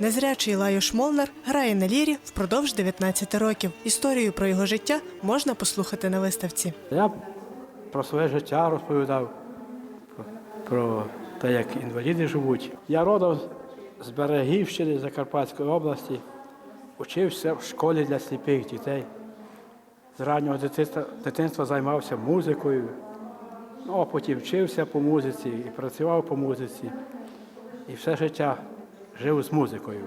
Незрячий Лайош Молнар грає на лірі впродовж 19 років. Історію про його життя можна послухати на виставці. Я про своє життя розповідав, про, те, як інваліди живуть. Я родом з Берегівщини Закарпатської області, учився в школі для сліпих дітей. З раннього дитинства, дитинства займався музикою, ну, а потім вчився по музиці і працював по музиці. І все життя жив з музикою.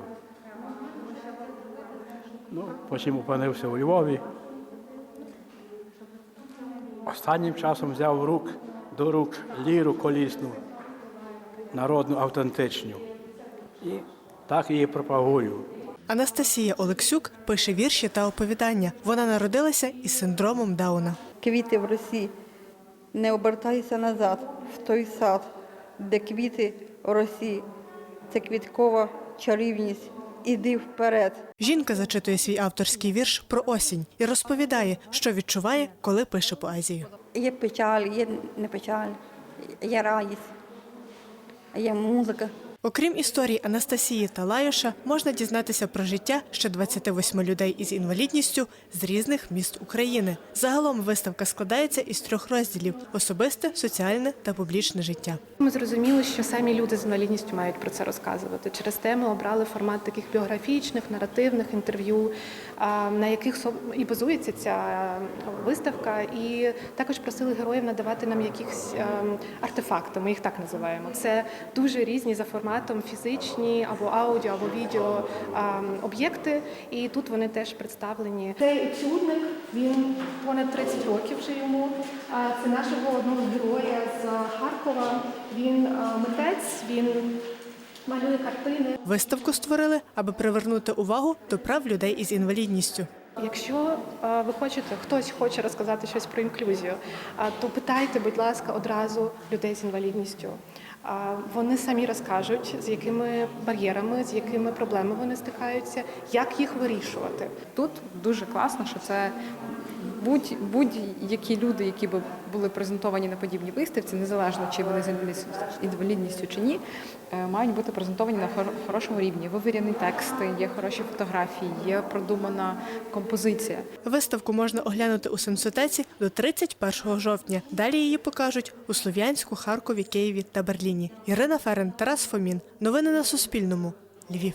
Ну, потім опинився у Львові. Останнім часом взяв рук, до рук ліру колісну, народну автентичну. І так її пропагую. Анастасія Олексюк пише вірші та оповідання. Вона народилася із синдромом Дауна. Квіти в росі, не обертайся назад, в той сад, де квіти в росі, це квіткова чарівність. Іди вперед. Жінка зачитує свій авторський вірш про осінь і розповідає, що відчуває, коли пише поезію. Є печаль, є не печаль, є радість, є музика. Окрім історії Анастасії та Лайоша, можна дізнатися про життя ще 28 людей із інвалідністю з різних міст України. Загалом виставка складається із трьох розділів: особисте, соціальне та публічне життя. Ми зрозуміли, що самі люди з інвалідністю мають про це розказувати. Через те ми обрали формат таких біографічних, наративних інтерв'ю, на яких і базується ця виставка. І також просили героїв надавати нам якісь ем, артефакти. Ми їх так називаємо. Це дуже різні за форматом фізичні або аудіо, або відео об'єкти. І тут вони теж представлені. Цей етюдник, він понад 30 років вже йому. Це нашого одного героя з Харкова. Він митець, він малює картини. Виставку створили, аби привернути увагу до прав людей із інвалідністю. Якщо ви хочете, хтось хоче розказати щось про інклюзію, то питайте, будь ласка, одразу людей з інвалідністю. Вони самі розкажуть, з якими бар'єрами, з якими проблемами вони стикаються, як їх вирішувати. Тут дуже класно, що це будь- будь-які люди, які би були презентовані на подібній виставці, незалежно чи вони з інвалідністю- чи ні, е, мають бути презентовані на хор- хорошому рівні. Вивірені тексти, є хороші фотографії, є продумана композиція. Виставку можна оглянути у Сенсотеці до 31 жовтня. Далі її покажуть у Слов'янську, Харкові, Києві та Берліні. Ірина Ферен, Тарас Фомін. Новини на Суспільному. Львів.